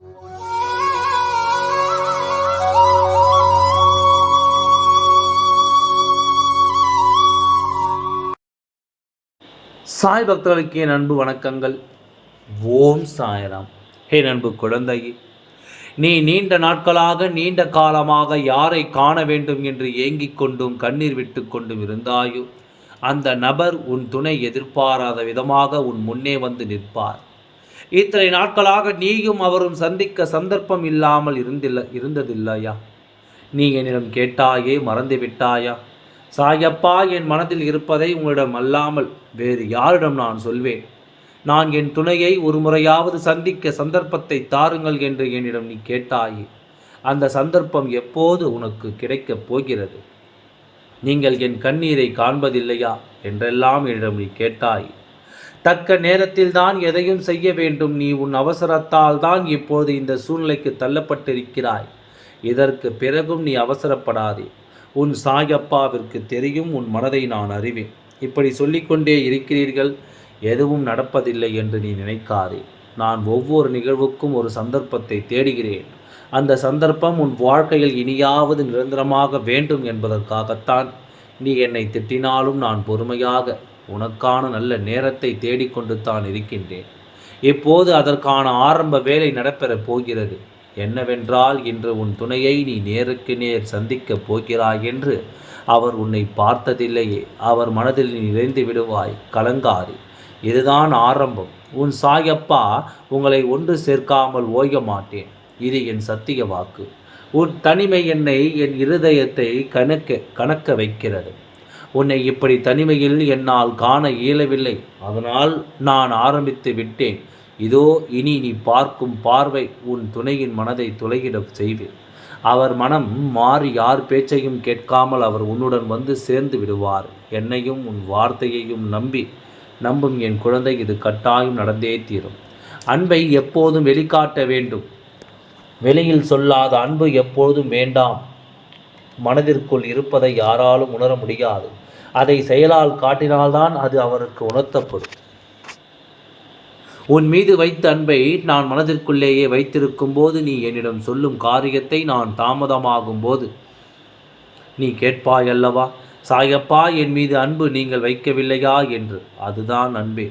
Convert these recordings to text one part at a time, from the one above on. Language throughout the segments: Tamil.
சாய் பக்தர்களுக்கு என் அன்பு வணக்கங்கள். ஓம் சாயராம். ஹே அன்பு குழந்தையே நீ நீண்ட நாட்களாக நீண்ட காலமாக யாரை காண வேண்டும் என்று ஏங்கிக் கொண்டும் கண்ணீர் விட்டு கொண்டும் இருந்தாயோ? அந்த நபர் உன் துணை எதிர்பாராத விதமாக உன் முன்னே வந்து நிற்பார். இத்தனை நாட்களாக நீயும் அவரும் சந்திக்க சந்தர்ப்பம் இல்லாமல் இருந்தில்ல இருந்ததில்லையா? நீ என்னிடம் கேட்டாயே மறந்து விட்டாயா சாயப்பா என் மனதில் இருப்பதை உங்களிடம் அல்லாமல் வேறு யாரிடம் நான் சொல்வேன்? நான் என் துணையை ஒரு முறையாவது சந்திக்க சந்தர்ப்பத்தை தாருங்கள் என்று என்னிடம் நீ கேட்டாயே அந்த சந்தர்ப்பம் எப்போது உனக்கு கிடைக்கப் போகிறது? நீங்கள் என் கண்ணீரை காண்பதில்லையா? என்றெல்லாம் என்னிடம் நீ கேட்டாய். தக்க நேரத்தில் தான் எதையும் செய்ய வேண்டும். நீ உன் அவசரத்தால் தான் இப்போது இந்த சூழ்நிலைக்கு தள்ளப்பட்டிருக்கிறாய். இதற்கு பிறகும் நீ அவசரப்படாதே. உன் சாயப்பாவிற்கு தெரியும் உன் மனதை நான் அறிவேன். இப்படி சொல்லிக்கொண்டே இருக்கிறீர்கள் எதுவும் நடப்பதில்லை என்று நீ நினைக்காதே. நான் ஒவ்வொரு நிகழ்வுக்கும் ஒரு சந்தர்ப்பத்தை தேடுகிறேன். அந்த சந்தர்ப்பம் உன் வாழ்க்கையில் இனியாவது நிரந்தரமாக வேண்டும் என்பதற்காகத்தான் நீ என்னை திட்டினாலும் நான் பொறுமையாக உனக்கான நல்ல நேரத்தை தேடிக்கொண்டு தான் இருக்கின்றேன். இப்போது அதற்கான ஆரம்ப வேலை நடைபெறப் போகிறது. என்னவென்றால் இன்று உன் துணையை நீ நேருக்கு நேர் சந்திக்கப் போகிறாய் என்று அவர் உன்னை பார்த்ததில்லையே. அவர் மனதில் நீ நிறைந்து விடுவாய். கலங்காரி இதுதான் ஆரம்பம். உன் சாயப்பா உங்களை ஒன்று சேர்க்காமல் ஓய மாட்டேன். இது என் சத்திய வாக்கு. உன் தனிமை என்னை என் இருதயத்தை கணக்க கணக்க வைக்கிறது. உன்னை இப்படி தனிமையில் என்னால் காண இயலவில்லை. அதனால் நான் ஆரம்பித்து விட்டேன். இதோ இனி நீ பார்க்கும் பார்வை உன் துணையின் மனதை துளையிட செய்வேன். அவர் மனம் மாறி யார் பேச்சையும் கேட்காமல் அவர் உன்னுடன் வந்து சேர்ந்து விடுவார். என்னையும் உன் வார்த்தையையும் நம்பி நம்பும் என் குழந்தை இது கட்டாயம் நடந்தே தீரும். அன்பை எப்போதும் வெளிக்காட்ட வேண்டும். வெளியில் சொல்லாத அன்பு எப்பொழுதும் வேண்டாம். மனதிற்குள் இருப்பதை யாராலும் உணர முடியாது. அதை செயலால் காட்டினால்தான் அது அவருக்கு உணர்த்தப்படும். உன் மீது வைத்த அன்பை நான் மனதிற்குள்ளேயே வைத்திருக்கும் போது நீ என்னிடம் சொல்லும் காரியத்தை நான் தாமதமாகும் போது நீ கேட்பாய் அல்லவா சாயப்பா என் மீது அன்பு நீங்கள் வைக்கவில்லையா? என்று. அதுதான் அன்பே.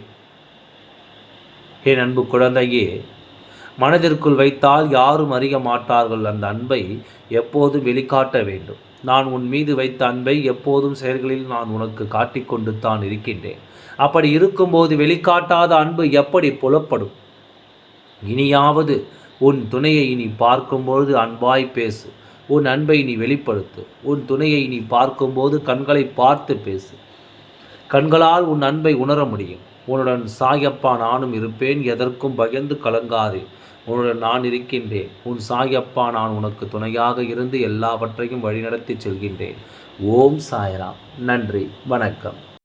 என் அன்பு குழந்தையே மனதிற்குள் வைத்தால் யாரும் அறிய மாட்டார்கள். அந்த அன்பை எப்போதும் வெளிக்காட்ட வேண்டும். நான் உன் மீது வைத்த அன்பை எப்போதும் செயல்களில் நான் உனக்கு காட்டிக்கொண்டு தான் இருக்கின்றேன். அப்படி இருக்கும்போது வெளிக்காட்டாத அன்பு எப்படி புலப்படும்? இனியாவது உன் துணையை நீ பார்க்கும்பொழுது அன்பாய் பேசு. உன் அன்பை நீ வெளிப்படுத்து. உன் துணையை நீ பார்க்கும்போது கண்களை பார்த்து பேசு. கண்களால் உன் அன்பை உணர முடியும். உன்னுடன் சாயப்பா நானும் இருப்பேன். எதற்கும் பயந்து கலங்காதே. உன்னுடன் நான் இருக்கின்றேன். உன் சாயப்பா நான் உனக்கு துணையாக இருந்து எல்லாவற்றையும் வழிநடத்தி செல்கின்றேன். ஓம் சாயராம். நன்றி. வணக்கம்.